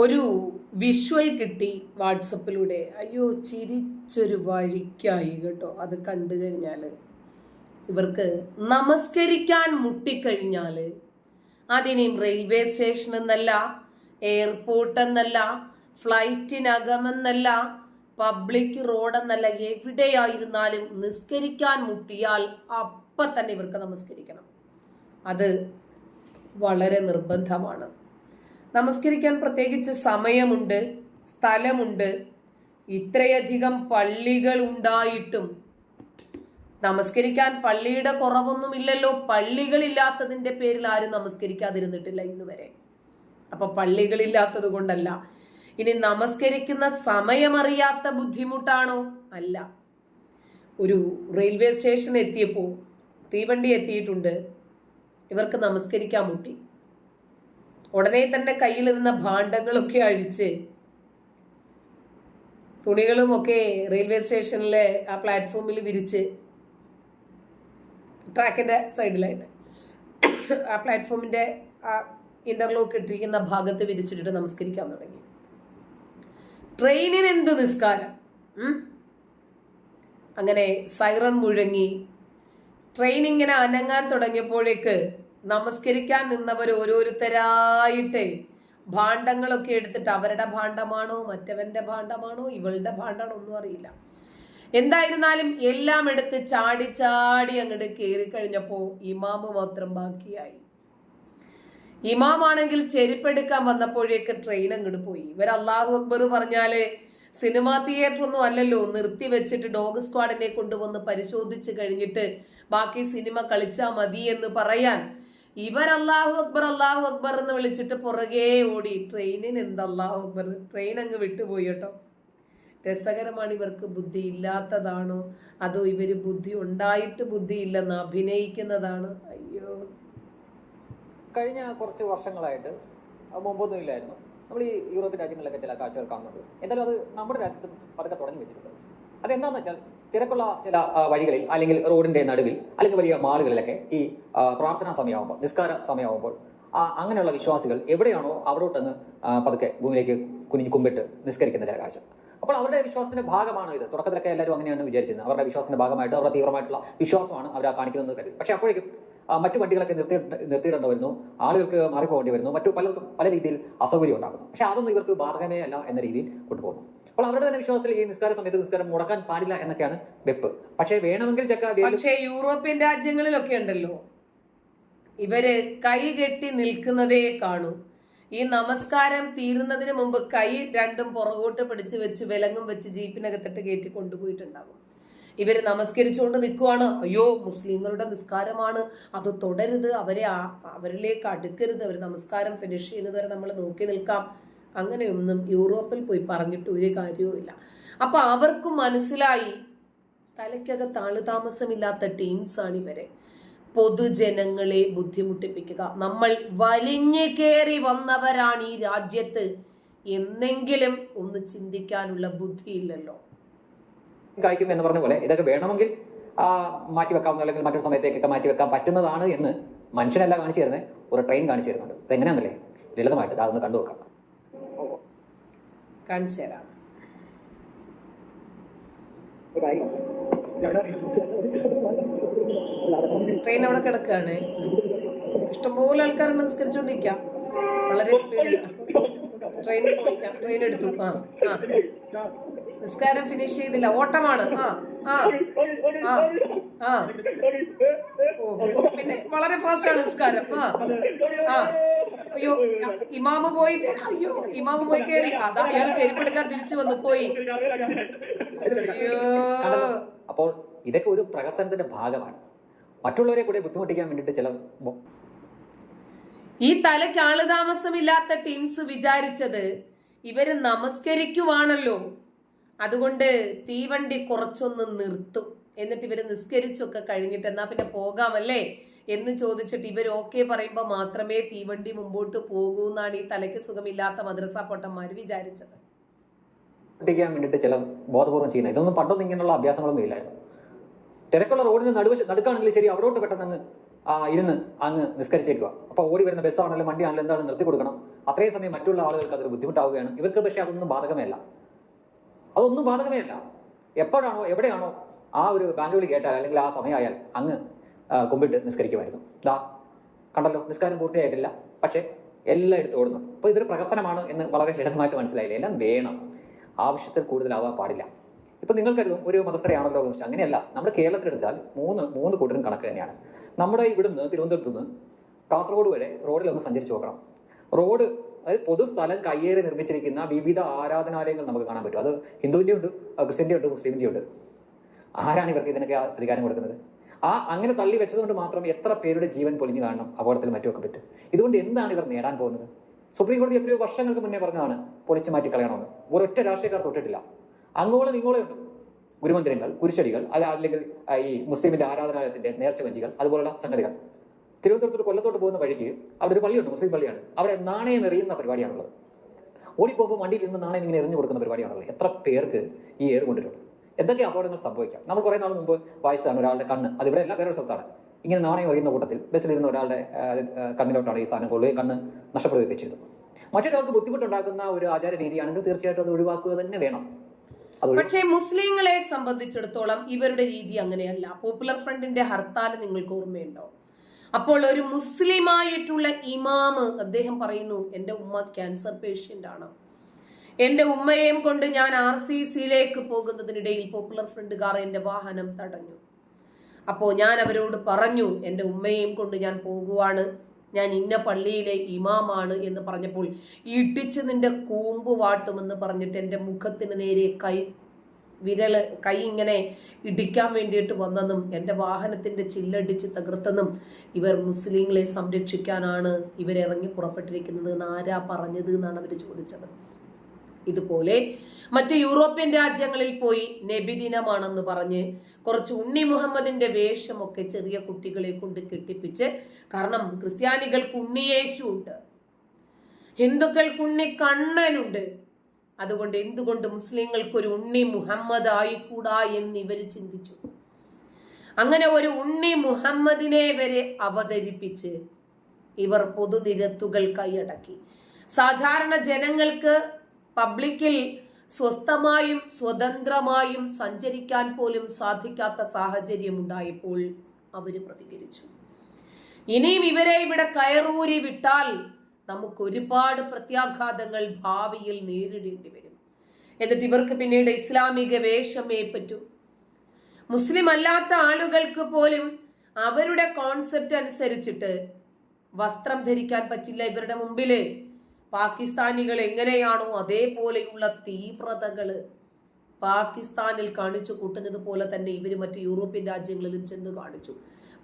ഒരു വിഷ്വൽ കിട്ടി വാട്സപ്പിലൂടെ. അയ്യോ ചിരിച്ചൊരു വഴിക്കായി കേട്ടോ. അത് കണ്ടു കഴിഞ്ഞാൽ ഇവർക്ക് നമസ്കരിക്കാൻ മുട്ടിക്കഴിഞ്ഞാൽ അതിനെയും റെയിൽവേ സ്റ്റേഷൻ എന്നല്ല എയർപോർട്ട് എന്നല്ല ഫ്ലൈറ്റിനകമെന്നല്ല പബ്ലിക് റോഡെന്നല്ല എവിടെയായിരുന്നാലും നിസ്കരിക്കാൻ മുട്ടിയാൽ അപ്പം തന്നെ ഇവർക്ക് നമസ്കരിക്കണം. അത് വളരെ നിർബന്ധമാണ്. നമസ്കരിക്കാൻ പ്രത്യേകിച്ച് സമയമുണ്ട് സ്ഥലമുണ്ട്. ഇത്രയധികം പള്ളികൾ ഉണ്ടായിട്ടും നമസ്കരിക്കാൻ പള്ളിയുടെ കുറവൊന്നുമില്ലല്ലോ. പള്ളികളില്ലാത്തതിന്റെ പേരിൽ ആരും നമസ്കരിക്കാതിരുന്നിട്ടില്ല ഇന്ന് വരെ അപ്പൊ പള്ളികളില്ലാത്തത് കൊണ്ടല്ല. ഇനി നമസ്കരിക്കുന്ന സമയമറിയാത്ത ബുദ്ധിമുട്ടാണോ? അല്ല. ഒരു റെയിൽവേ സ്റ്റേഷൻ എത്തിയപ്പോൾ തീവണ്ടി എത്തിയിട്ടുണ്ട്. ഇവർക്ക് നമസ്കരിക്കാൻ മുട്ടി ഉടനെ തന്നെ കയ്യിലിരുന്ന ഭാണ്ഡങ്ങളൊക്കെ അഴിച്ച് തുണികളുമൊക്കെ റെയിൽവേ സ്റ്റേഷനിലെ ആ പ്ലാറ്റ്ഫോമിൽ വിരിച്ച് ട്രാക്കിന്റെ സൈഡിലായിട്ട് ആ പ്ലാറ്റ്ഫോമിന്റെ ആ ഇന്റർലോക്ക് ഇട്ടിരിക്കുന്ന ഭാഗത്ത് വിരിച്ചിട്ടിട്ട് നമസ്കരിക്കാൻ തുടങ്ങി. ട്രെയിനിന് എന്ത് നിസ്കാരം? അങ്ങനെ സൈറൺ മുഴങ്ങി. ട്രെയിൻ ഇങ്ങനെ അനങ്ങാൻ തുടങ്ങിയപ്പോഴേക്ക് നമസ്കരിക്കാൻ നിന്നവർ ഓരോരുത്തരായിട്ട്. ഭാണ്ഡങ്ങളൊക്കെ എടുത്തിട്ട് അവരുടെ ഭാണ്ഡമാണോ മറ്റവന്റെ ഭാണ്ഡമാണോ ഇവളുടെ ഭാണ്ഡമാണോ ഒന്നും അറിയില്ല. എന്തായിരുന്നാലും എല്ലാം എടുത്ത് ചാടി ചാടി അങ്ങോട്ട് കയറി കഴിഞ്ഞപ്പോ ഇമാമ് മാത്രം ബാക്കിയായി. ഇമാമാണെങ്കിൽ ചെരുപ്പെടുക്കാൻ വന്നപ്പോഴേക്ക് ട്രെയിൻ അങ്ങോട്ട് പോയി. ഇവർ അള്ളാഹു അക്ബർ പറഞ്ഞാൽ സിനിമാ തിയേറ്റർ ഒന്നും അല്ലല്ലോ നിർത്തി വെച്ചിട്ട് ഡോഗ് സ്ക്വാഡിനെ കൊണ്ടുവന്ന് പരിശോധിച്ച് കഴിഞ്ഞിട്ട് ബാക്കി സിനിമ കളിച്ചാൽ മതി എന്ന് പറയാൻ ഇവർ അള്ളാഹു അക്ബർ അള്ളാഹു അക്ബർ എന്ന് വിളിച്ചിട്ട് പുറകെ ഓടി. ട്രെയിനിന് എന്ത് അള്ളാഹു അക്ബർ? ട്രെയിൻ അങ്ങ് വിട്ടുപോയി കേട്ടോ. രസകരമാണ് ഇവർക്ക് ബുദ്ധി ഇല്ലാത്തതാണോ? അതോ ഇവർ ബുദ്ധി ഉണ്ടായിട്ട് ബുദ്ധി ഇല്ലെന്ന് അഭിനയിക്കുന്നതാണ്? അയ്യോ. കഴിഞ്ഞ കുറച്ച് വർഷങ്ങളായിട്ട് മുമ്പൊന്നും ഇല്ലായിരുന്നു. നമ്മൾ ഈ യൂറോപ്യൻ രാജ്യങ്ങളിലൊക്കെ ചില കാഴ്ചകൾ കാണുന്നുണ്ട്. എന്തായാലും അത് നമ്മുടെ രാജ്യത്ത് പതുക്കെ തുടങ്ങി വെച്ചിട്ടുണ്ട്. അതെന്താണെന്ന് വെച്ചാൽ തിരക്കുള്ള ചില വഴികളിൽ അല്ലെങ്കിൽ റോഡിന്റെ നടുവിൽ അല്ലെങ്കിൽ വലിയ മാളുകളിലൊക്കെ ഈ പ്രാർത്ഥനാ സമയമാകുമ്പോൾ നിസ്കാര സമയമാകുമ്പോൾ അങ്ങനെയുള്ള വിശ്വാസികൾ എവിടെയാണോ അവിടോട്ടൊന്ന് പതുക്കെ ഭൂമിയിലേക്ക് കുനിഞ്ഞു കുമ്പിട്ട് നിസ്കരിക്കുന്ന ചില കാഴ്ച അപ്പോൾ അവരുടെ വിശ്വാസത്തിന്റെ ഭാഗമാണ് ഇത്? തുടക്കത്തിലൊക്കെ എല്ലാവരും അങ്ങനെയാണ് വിചാരിച്ചിരുന്നത്. അവരുടെ വിശ്വാസത്തിന്റെ ഭാഗമായിട്ട് അവരുടെ തീവ്രമായിട്ടുള്ള വിശ്വാസമാണ് അവർ കാണിക്കുന്നതെന്ന് കരുതി. പക്ഷേ അപ്പോഴേക്കും മറ്റു വണ്ടികളൊക്കെ നിർത്തി നിർത്തിയിടേണ്ടി വരുന്നു ആളുകൾക്ക് മാറിപ്പോകേണ്ടി വരുന്നു മറ്റു പലർക്കും പല രീതിയിൽ അസൗകര്യം ഉണ്ടാകുന്നു. പക്ഷേ അതൊന്നും ഇവർക്ക് ബാധകമേ അല്ല എന്ന രീതിയിൽ കൊണ്ടുപോകുന്നു. അപ്പോൾ അവരുടെ തന്നെ വിശ്വാസത്തിൽ ഈ നിസ്കാര സമയത്ത് നിസ്കാരം മുടക്കാൻ പാടില്ല എന്നൊക്കെയാണ് വെപ്പ്. പക്ഷേ വേണമെങ്കിൽ ചക്ക പക്ഷേ യൂറോപ്യൻ രാജ്യങ്ങളിലൊക്കെ ഉണ്ടല്ലോ. ഇവർ കൈ കെട്ടി നിൽക്കുന്നതേ കാണൂ. ഈ നമസ്കാരം തീരുന്നതിന് മുമ്പ് കൈ രണ്ടും പുറകോട്ട് പിടിച്ച് വെച്ച് വിലങ്ങും വെച്ച് ജീപ്പിനകത്തിട്ട് കയറ്റി കൊണ്ടുപോയിട്ടുണ്ടാകും. ഇവർ നമസ്കരിച്ചുകൊണ്ട് നിൽക്കുവാണ്. അയ്യോ മുസ്ലിങ്ങളുടെ നിസ്കാരമാണ്. അത് തുടരുത്. അവരെ അവരിലേക്ക് അടുക്കരുത്. അവർ നമസ്കാരം ഫിനിഷ് ചെയ്യുന്നത് വരെ നമ്മൾ നോക്കി നിൽക്കാം. അങ്ങനെയൊന്നും യൂറോപ്പിൽ പോയി പറഞ്ഞിട്ട് ഒരു കാര്യവുമില്ല അപ്പൊ അവർക്കും മനസ്സിലായി തലയ്ക്കകത്ത് ആളുതാമസമില്ലാത്ത ടീംസ് ആണ് ഇവരെ. പൊതുജനങ്ങളെ ബുദ്ധിമുട്ടിപ്പിക്കുക. നമ്മൾ വലിഞ്ഞു കയറി വന്നവരാണ് ഈ രാജ്യത്ത്. എന്നെങ്കിലും ഒന്ന് ചിന്തിക്കാനുള്ള ബുദ്ധിയില്ലല്ലോ. കായ്ക്കും എന്ന് പറഞ്ഞ പോലെ ഇതൊക്കെ വേണമെങ്കിൽ ആ, മാറ്റി വെക്കാവുന്ന അല്ലെങ്കിൽ മറ്റൊരു സമയത്തേക്കൊക്കെ മാറ്റി വെക്കാൻ പറ്റുന്നതാണ് എന്ന് മനുഷ്യനല്ല കാണിച്ചു തരുന്നത് ഒരു ട്രെയിൻ കാണിച്ചു തരുന്നുണ്ട്. ഇതെങ്ങനെയാണെന്നല്ലേ ലളിതമായിട്ട് അതൊന്ന് കണ്ടു വെക്കാം ട്രെയിൻ അവിടെ കിടക്കുകയാണ് ഇഷ്ടംപോലെ ആൾക്കാർ നിസ്കരിച്ചോണ്ടിരിക്കാം. വളരെ സ്പീഡിൽ ട്രെയിൻ ട്രെയിൻ എടുത്തു. ആ ആ. നിസ്കാരം ഫിനിഷ് ചെയ്തില്ല. ഓട്ടമാണ്. ആ ആ പിന്നെ വളരെ ഫാസ്റ്റ് ആണ് നിസ്കാരം. ആ ആ. അയ്യോ ഇമാമ് പോയി അയ്യോ ഇമാമ് പോയി കയറി അതാ അയാൾ ചെരുപ്പെടുക്കാൻ തിരിച്ചു വന്നു പോയി. അയ്യോ. അപ്പോൾ ഇതൊക്കെ ഒരു പ്രഹസനത്തിന്റെ ഭാഗമാണ്. മറ്റുള്ളവരെ കൂടെ ബുദ്ധിമുട്ടിക്കാൻ വേണ്ടിയിട്ട് ചിലർ ബോ- ഈ തലയ്ക്ക് ആളുതാമസമില്ലാത്ത ടീംസ് വിചാരിച്ചത് ഇവർ നമസ്കരിക്കുവാണല്ലോ. അതുകൊണ്ട് തീവണ്ടി കുറച്ചൊന്ന് നിർത്തും. എന്നിട്ട് ഇവർ നിസ്കരിച്ചൊക്കെ കഴിഞ്ഞിട്ട് എന്നാ പിന്നെ പോകാമല്ലേ? എന്ന് ചോദിച്ചിട്ട് ഇവർ ഓക്കെ പറയുമ്പോൾ മാത്രമേ തീവണ്ടി മുമ്പോട്ട് പോകൂ എന്നാണ് ഈ തലയ്ക്ക് സുഖമില്ലാത്ത മദ്രസ പൊട്ടന്മാര് വിചാരിച്ചത്. പഠിക്കാൻ വേണ്ടിയിട്ട് ചിലർ ബോധപൂർവം ചെയ്യുന്നത്. ഇതൊന്നും പണ്ടൊന്നും ഇങ്ങനെയുള്ള അഭ്യാസങ്ങളൊന്നും ഇല്ലായിരുന്നു. തിരക്കുള്ള റോഡിന് നടുവ് നടുക്കാണെങ്കിൽ ശരി അവിടോട്ട് പെട്ടെന്ന് അങ്ങ് ഇരുന്ന് അങ്ങ് നിസ്കരിച്ചേക്കുക. അപ്പോൾ ഓടി വരുന്ന ബസ്സാണെങ്കിലും വണ്ടി ആണെങ്കിലും എന്താണ് നിർത്തി കൊടുക്കണം അത്രയും സമയം മറ്റുള്ള ആളുകൾക്ക് അതൊരു ബുദ്ധിമുട്ടാവുകയാണ്. ഇവർക്ക് പക്ഷേ അതൊന്നും ബാധകമേ അല്ല അതൊന്നും ബാധകമേ അല്ല എപ്പോഴാണോ എവിടെയാണോ ആ ഒരു ബാങ്ക് വിളി കേട്ടാൽ അല്ലെങ്കിൽ ആ സമയമായാൽ അങ്ങ് കുമ്പിട്ട് നിസ്കരിക്കുമായിരുന്നു. ദാ കണ്ടല്ലോ നിസ്കാരം പൂർത്തിയായിട്ടില്ല. പക്ഷേ എല്ലാം എടുത്ത് ഓടുന്നു. അപ്പോൾ ഇതൊരു പ്രഹസനമാണ് എന്ന് വളരെ ലളിതമായിട്ട് മനസ്സിലായില്ലേ? എല്ലാം വേണം. ആവശ്യത്തിൽ കൂടുതലാവാൻ പാടില്ല. ഇപ്പൊ നിങ്ങൾ കരുതും ഒരു മതസ്ഥരയാണല്ലോ എന്ന് അങ്ങനെയല്ല. നമ്മുടെ കേരളത്തിലെടുത്താൽ മൂന്ന് മൂന്ന് കൂട്ടരും കണക്ക് തന്നെയാണ്. നമ്മുടെ ഇവിടുന്ന് തിരുവനന്തപുരത്ത് നിന്ന് കാസർഗോഡ് വരെ റോഡിൽ ഒന്ന് സഞ്ചരിച്ചു നോക്കണം. റോഡ് അതായത് പൊതുസ്ഥലം കയ്യേറി നിർമ്മിച്ചിരിക്കുന്ന വിവിധ ആരാധനാലയങ്ങൾ നമുക്ക് കാണാൻ പറ്റും. അത് ഹിന്ദുവിന്റെ ഉണ്ട് ക്രിസ്ത്യന്റെ ഉണ്ട് മുസ്ലിമിന്റെ ഉണ്ട് ആരാണ് ഇവർക്ക് ഇതിനൊക്കെ അധികാരം കൊടുക്കുന്നത്? ആ അങ്ങനെ തള്ളി വെച്ചതുകൊണ്ട് മാത്രം എത്ര പേരുടെ ജീവൻ പൊലിഞ്ഞു കാണണം അപകടത്തിൽ മറ്റുമൊക്കെ പറ്റും. ഇതുകൊണ്ട് എന്താണ് ഇവർ നേടാൻ പോകുന്നത്? സുപ്രീം കോടതി എത്രയോ വർഷങ്ങൾക്ക് മുന്നേ പറഞ്ഞതാണ് പൊളിച്ചു മാറ്റി കളയണമെന്ന്. ഒരൊറ്റ രാഷ്ട്രീയക്കാർ തൊട്ടിട്ടില്ല. അങ്ങോളം ഇങ്ങോളം ഉണ്ട്. ഗുരുമന്ദിരങ്ങൾ കുരിശടികൾ അല്ല അല്ലെങ്കിൽ ഈ മുസ്ലിമിന്റെ ആരാധനാലയത്തിന്റെ നേർച്ച വഞ്ചികൾ അതുപോലുള്ള സംഗതികൾ. തിരുവനന്തപുരത്തോട്ട് കൊല്ലത്തോട്ട് പോകുന്ന വഴിക്ക് അവിടെ ഒരു പള്ളിയുണ്ട് മുസ്ലിം പള്ളിയാണ്. അവിടെ നാണയം എറിയുന്ന പരിപാടിയാണുള്ളത്. ഓടിപ്പോകുമ്പോൾ വണ്ടിയിൽ നിന്ന് നാണയം ഇങ്ങനെ എറിഞ്ഞു കൊടുക്കുന്ന പരിപാടിയാണുള്ളത്. എത്ര പേർക്ക് ഈ ഏറ് കൊണ്ടിട്ടുണ്ട്? എന്തൊക്കെ അപകടങ്ങൾ സംഭവിക്കാം? നമ്മൾ കുറേ നാൾ മുമ്പ് വായിച്ചതാണ് ഒരാളുടെ കണ്ണ്. അത് ഇവിടെ എല്ലാ വേറൊരു സ്ഥലത്താണ്. ഇങ്ങനെ നാണയം എറിയുന്ന കൂട്ടത്തിൽ ബസ്സിലിരുന്ന ഒരാളുടെ കണ്ണിലോട്ടാണ് ഈ സാധനം കൊള്ളുകയും കണ്ണ് നഷ്ടപ്പെടുകയൊക്കെ ചെയ്തു. മറ്റൊരാൾക്ക് ബുദ്ധിമുട്ടുണ്ടാക്കുന്ന ഒരു ആചാര രീതിയാണെങ്കിൽ തീർച്ചയായിട്ടും അത് ഒഴിവാക്കുക തന്നെ വേണം. പക്ഷേ മുസ്ലിങ്ങളെ സംബന്ധിച്ചിടത്തോളം ഇവരുടെ രീതി അങ്ങനെയല്ല. പോപ്പുലർ ഫ്രണ്ടിന്റെ ഹർത്താൽ നിങ്ങൾക്ക് ഓർമ്മയുണ്ടോ? അപ്പോൾ ഒരു മുസ്ലിമായിട്ടുള്ള ഇമാമ് അദ്ദേഹം പറയുന്നു എന്റെ ഉമ്മ ക്യാൻസർ പേഷ്യന്റ് ആണ് എന്റെ ഉമ്മയെയും കൊണ്ട് ഞാൻ ആർ സി സിയിലേക്ക് പോകുന്നതിനിടയിൽ പോപ്പുലർ ഫ്രണ്ട് കാർ എന്റെ വാഹനം തടഞ്ഞു. അപ്പോൾ ഞാൻ അവരോട് പറഞ്ഞു എന്റെ ഉമ്മയെയും കൊണ്ട് ഞാൻ പോകുവാണ്. ഞാൻ ഇന്ന പള്ളിയിലെ ഇമാമാണ് എന്ന് പറഞ്ഞപ്പോൾ ഇടിച്ച് നിന്റെ കൂമ്പ് വാട്ടുമെന്ന് പറഞ്ഞിട്ട് എന്റെ മുഖത്തിന് നേരെ കൈ വിരൽ കൈ ഇങ്ങനെ ഇടിക്കാൻ വേണ്ടിയിട്ട് വന്നെന്നും എന്റെ വാഹനത്തിന്റെ ചില്ലടിച്ച് തകർത്തെന്നും ഇവർ മുസ്ലിങ്ങളെ സംരക്ഷിക്കാനാണ് ഇവരിറങ്ങി പുറപ്പെട്ടിരിക്കുന്നത് എന്ന് ആരാ പറഞ്ഞത് എന്നാണ് അവർ ചോദിച്ചത്. ഇതുപോലെ മറ്റ് യൂറോപ്യൻ രാജ്യങ്ങളിൽ പോയി നബിദിനമാണെന്ന് പറഞ്ഞ് കുറച്ച് ഉണ്ണി മുഹമ്മദിന്റെ വേഷമൊക്കെ ചെറിയ കുട്ടികളെ കൊണ്ട് കെട്ടിപ്പിച്ച് കാരണം ക്രിസ്ത്യാനികൾക്ക് ഉണ്ണിയേശു ഉണ്ട് ഹിന്ദുക്കൾക്ക് ഉണ്ണി കണ്ണനുണ്ട്. അതുകൊണ്ട് എന്തുകൊണ്ട് മുസ്ലിങ്ങൾക്ക് ഒരു ഉണ്ണി മുഹമ്മദ് ആയിക്കൂടാ എന്ന് ഇവർ ചിന്തിച്ചു. അങ്ങനെ ഒരു ഉണ്ണി മുഹമ്മദിനെ വരെ അവതരിപ്പിച്ച് ഇവർ പൊതുനിരത്തുകൾ കൈയടക്കി. സാധാരണ ജനങ്ങൾക്ക് പബ്ലിക്കിൽ സ്വസ്ഥമായും സ്വതന്ത്രമായും സഞ്ചരിക്കാൻ പോലും സാധിക്കാത്ത സാഹചര്യം ഉണ്ടായപ്പോൾ അവർ പ്രതികരിച്ചു. ഇനിയും ഇവരെ ഇവിടെ കയറൂരി വിട്ടാൽ നമുക്ക് ഒരുപാട് പ്രത്യാഘാതങ്ങൾ ഭാവിയിൽ നേരിടേണ്ടി വരും. എന്നിട്ട് ഇവർക്ക് പിന്നീട് ഇസ്ലാമിക വേഷമേ പറ്റൂ. മുസ്ലിം അല്ലാത്ത ആളുകൾക്ക് പോലും അവരുടെ കോൺസെപ്റ്റ് അനുസരിച്ചിട്ട് വസ്ത്രം ധരിക്കാൻ പറ്റില്ല ഇവരുടെ മുമ്പിൽ. പാകിസ്ഥാനികൾ എങ്ങനെയാണോ അതേപോലെയുള്ള തീവ്രതകൾ പാകിസ്ഥാനിൽ കാണിച്ചു കൂട്ടുന്നത് പോലെ തന്നെ ഇവർ മറ്റ് യൂറോപ്യൻ രാജ്യങ്ങളിലും ചെന്ന് കാണിച്ചു.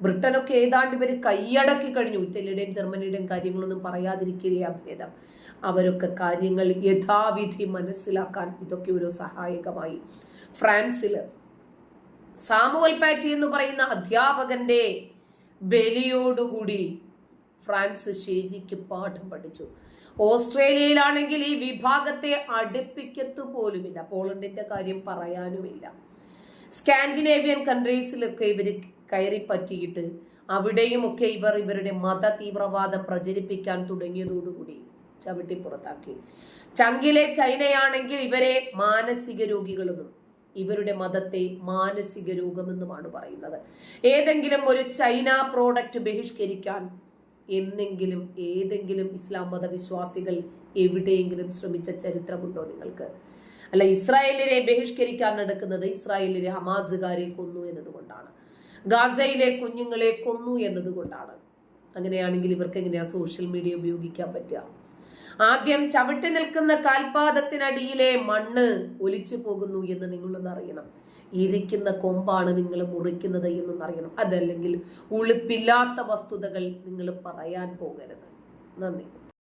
ബ്രിട്ടനൊക്കെ ഏതാണ്ട് ഇവർ കൈയടക്കി കഴിഞ്ഞു. ഇറ്റലിയുടെയും ജർമ്മനിയുടെയും കാര്യങ്ങളൊന്നും പറയാതിരിക്കുകയാ ഭേദം. അവരൊക്കെ കാര്യങ്ങൾ യഥാവിധി മനസ്സിലാക്കാൻ ഇതൊക്കെ ഒരു സഹായകമായി. ഫ്രാൻസിൽ സാമുവൽ പാറ്റി എന്ന് പറയുന്ന അധ്യാപകന്റെ ബലിയോടുകൂടി ഫ്രാൻസ് ശരിക്ക് പാഠം പഠിച്ചു. ഓസ്ട്രേലിയയിലാണെങ്കിൽ ഈ വിഭാഗത്തെ അടുപ്പിക്കത്തു പോലുമില്ല. പോളണ്ടിന്റെ കാര്യം പറയാനുമില്ല. സ്കാൻഡിനേവിയൻ കൺട്രീസിലൊക്കെ ഇവർ കയറി പറ്റിയിട്ട് അവിടെയുമൊക്കെ ഇവർ ഇവരുടെ മത തീവ്രവാദം പ്രചരിപ്പിക്കാൻ തുടങ്ങിയതോടുകൂടി ചവിട്ടി പുറത്താക്കി. ചങ്കിലെ ചൈനയാണെങ്കിൽ ഇവരെ മാനസിക രോഗികളെന്നും ഇവരുടെ മതത്തെ മാനസിക രോഗമെന്നുമാണ് പറയുന്നത്. ഏതെങ്കിലും ഒരു ചൈന പ്രോഡക്റ്റ് ബഹിഷ്കരിക്കാൻ എന്നെങ്കിലും ഏതെങ്കിലും ഇസ്ലാം മതവിശ്വാസികൾ എവിടെയെങ്കിലും ശ്രമിച്ച ചരിത്രമുണ്ടോ നിങ്ങൾക്ക്? അല്ല ഇസ്രായേലിനെ ബഹിഷ്കരിക്കാൻ നടക്കുന്നത് ഇസ്രായേലിലെ ഹമാസുകാരെ കൊന്നു എന്നതുകൊണ്ടാണ്. ഗാസയിലെ കുഞ്ഞുങ്ങളെ കൊന്നു എന്നതുകൊണ്ടാണ്. അങ്ങനെയാണെങ്കിൽ ഇവർക്ക് എങ്ങനെയാ സോഷ്യൽ മീഡിയ ഉപയോഗിക്കാൻ പറ്റുക? ആദ്യം ചവിട്ടി നിൽക്കുന്ന കാൽപാദത്തിനടിയിലെ മണ്ണ് ഒലിച്ചു പോകുന്നു എന്ന് നിങ്ങളൊന്ന് അറിയണം ഇരിക്കുന്ന കൊമ്പാണ് നിങ്ങൾ മുറിക്കുന്നത് എന്നൊന്ന് അറിയണം അതല്ലെങ്കിൽ ഉളുപ്പില്ലാത്ത വസ്തുതകൾ നിങ്ങൾ പറയാൻ പോകരുത്. നന്ദി.